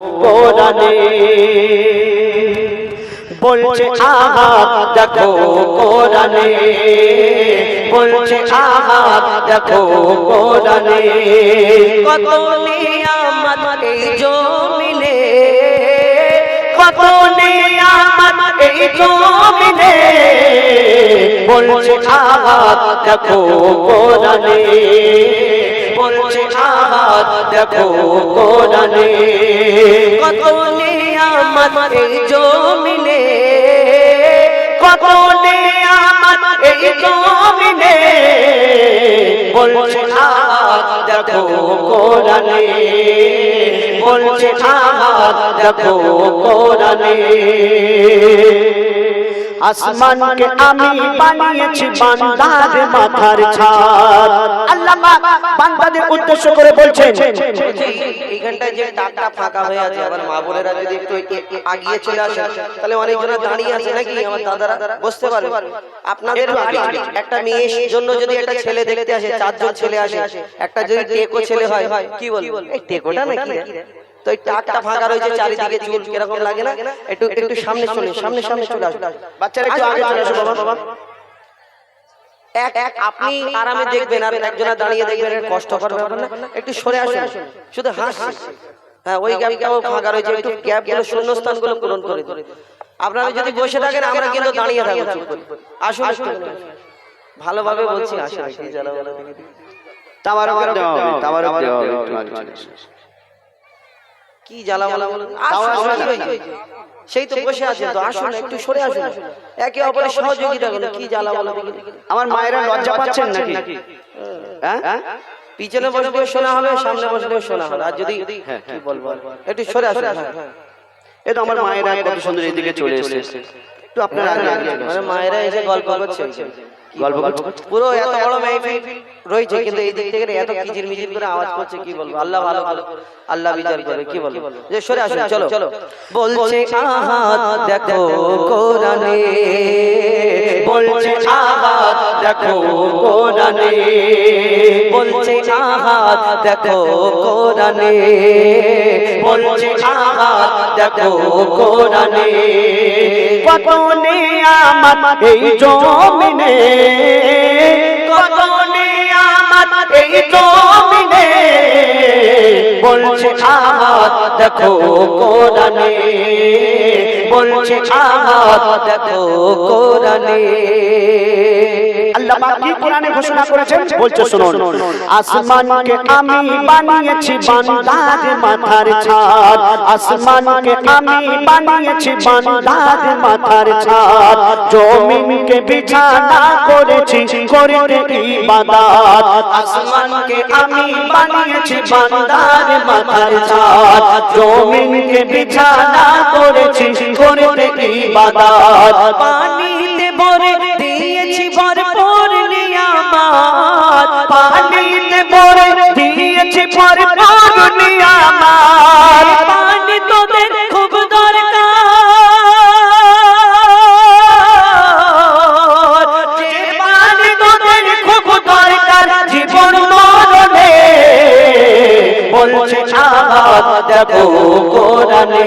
কোরআনে বলছে আহাত দেখো কোরআনে। বলছে আহাত দেখো কোরআনে। কত নিয়ামত এই জমিনে কত নিয়ামত এই জমিনে। বলছে আহাত দেখো কোরআনে। বলছে আহাত দেখো কোরআনে। কত নিয়ামত এই জমিনে? কত নিয়ামত এই জমিনে? বলছে আহাত দেখো কোরআনে। বলছে আহাত দেখো কোরআনে। আসমানকে আমি বানিয়েছি বান্দার মাথার ছাদ। আল্লাহ বান্দাদের উদ্দেশ্য করে বলছেন এইখানটায় যে টাকটা ফাঁকা হয়ে আছে আবার মা বোনেরা যদি একটু আগিয়ে চলে আসে তাহলে অনেকজনে দাঁড়িয়ে আছে নাকি? আমার দাদারা বসতে পারবে। আপনাদের একটা মেয়ের জন্য যদি একটা ছেলে দেখতে আসে চারজন ছেলে আসে একটা যদি টেকো ছেলে হয় কি বলব? টেকোটা নাকি? তো এই টাকটা ফাঁকা রয়েছে চারিদিকে চুল কীরকম লাগে না? একটু একটু সামনে চলে সামনে সামনে চলে বাচ্চারা একটু আগে চলে আসো বাবা। এক এক আপনি আরামে দেখবেন আর একজনা দাঁড়িয়ে দেখবেন এটা কষ্টকর ব্যাপার না। একটু সরে আসুন শুধু হাসছে হ্যাঁ ওই গ্যাপটাও ফাঁকা রয়েছে একটু গ্যাপগুলো শূন্যস্থানগুলো পূরণ করে দিন। আপনারা যদি বসে থাকেন আমরা কিন্তু দাঁড়িয়ে থাকব আসুন আসুন। ভালোভাবে বলছি আসুন জ্বালা কি জ্বালা বলা বলা আসুন, আসুন, আসুন, আসুন। আসুন। সেই তো বসে আছেন তো আসুন একটু সরে আসুন। একে অপরের সহযোগিতা করুন কি জ্বালা বলা। আমার মায়েরা লজ্জা পাচ্ছেন নাকি? হ্যাঁ? পিছনে বসলেও শোনা হবে সামনে বসলেও শোনা হবে আর যদি হ্যাঁ, কি বলব? একটু সরে আসুন হ্যাঁ। এই তো আমার মায়েরা কত সুন্দর এদিকে চলে এসেছে। একটু আপনারা আগে আগে মানে মায়েরা এসে গল্প করছে। গল্প পুরো এত বড় মেহফিল রয়েছে কিন্তু এই দিক থেকে এত কিচির মিচির করে আওয়াজ করছে কি বলব? আল্লাহ ভালো ভালো আল্লাহ বিচার করবে কি বলব? যে সরে আসুন চলো চলো। বলছে আহাত দেখো কোরআনে। বলছে আহাত দেখো কোরআনে। বলছে আহাত দেখো কোরআনে। বলছে আহাত দেখো কোরআনে। কত নিয়ামত এই জমিনে। কত নিয়ামত এই জমিনে। বলছে আহাত দেখো কোরআনে। বলছে আহাত দেখো কোরআনে। আল্লাহ পাক কি কোরআনে ঘোষণা করেছেন? বলছে, শুনুন, আসমানকে আমি বানিয়েছি বান্দার মাথার ছাদ। আসমানকে আমি বানিয়েছি বান্দার মাথার ছাদ। জমিনকে বিছানা করেছি করে ইবাদত। আসমানকে আমি বানিয়েছি বান্দার মাথার ছাদ। জমিনকে বিছানা করেছি করে ইবাদত। পানিতে ভরে নিয়ামত পানিতে ভরে দিয়েছি ভরপুর নিয়ামত। পানি তোদের খুব দরকার। যে পানি তোদের বলছে, আহাত, দেখো কোরআনে।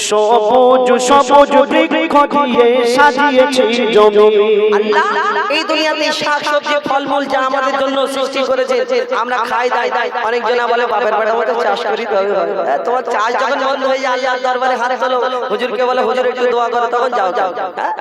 সবুজ সবুজ বৃক্ষ দিয়ে সাজিয়েছি জমি। আল্লাহ এই দুনিয়াতে শাক সবজি ফলমূল যা আমাদের জন্য সৃষ্টি করেছে আমরা খাই দাই অনেক জনা বলে বাপের বেটা মতো চাষ করি তবে হ্যাঁ, তোমার চাষ যখন বন্ধ হয়ে যায় আল্লাহর দরবারে হাত তোলো। হুজুরকে বলে হুজুর একটু দোয়া করো তখন যাও যাও। হ্যাঁ?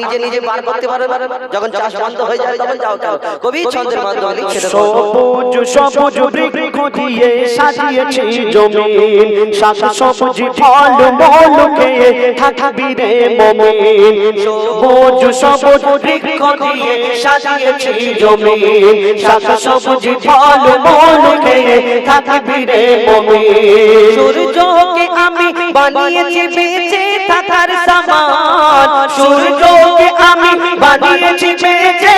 নিজে নিজে বার করতে পারবে? না। যখন চাষ বন্ধ হয়ে যায় তখন যাও যাও। কবি ছন্দের মাধ্যমে সবুজ সবুজ বৃক্ষ দিয়ে সাজিয়েছি জমিন। শাক সবজি ফল মূল খেয়ে থাকবি রে মমিন। সবুজ সবুজ বৃক্ষ দিয়ে সাজিয়েছি জমিন। শাক সবজি ফল মূল খেয়ে থাকবি রে মমিন। সূর্যকে আমি বানিয়েছি বেঁচে থাকার সামান। সূর্যকে আমি বানিয়েছি বেঁচে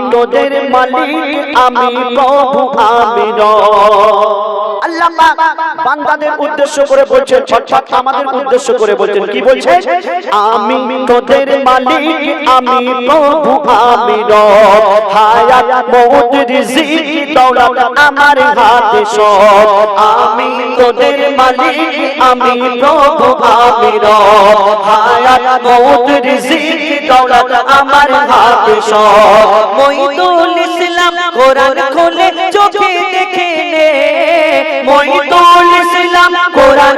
তোদের মালিক আমি প্রভু, আমি বান্দাদের উদ্দেশ্য করে বলছেন আমাদের উদ্দেশ্য করে বলছেন, কি আমি তোদের মালিক, আমি প্রভু, আমি হায়াত দৌলত আমার হাতে সব। আমি তোদের মালিক, আমি প্রভু, আমি হায়াত দৌলত আমার হাতে মইদুল ইসলাম কোরআন খুলে চোখে দেখে নে। মইদুল ইসলাম কোরআন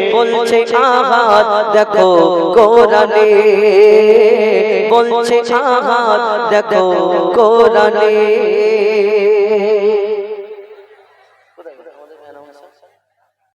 বলছে আহাত দেখো কোরআনে। বলছে আহাত দেখো কোরআনে।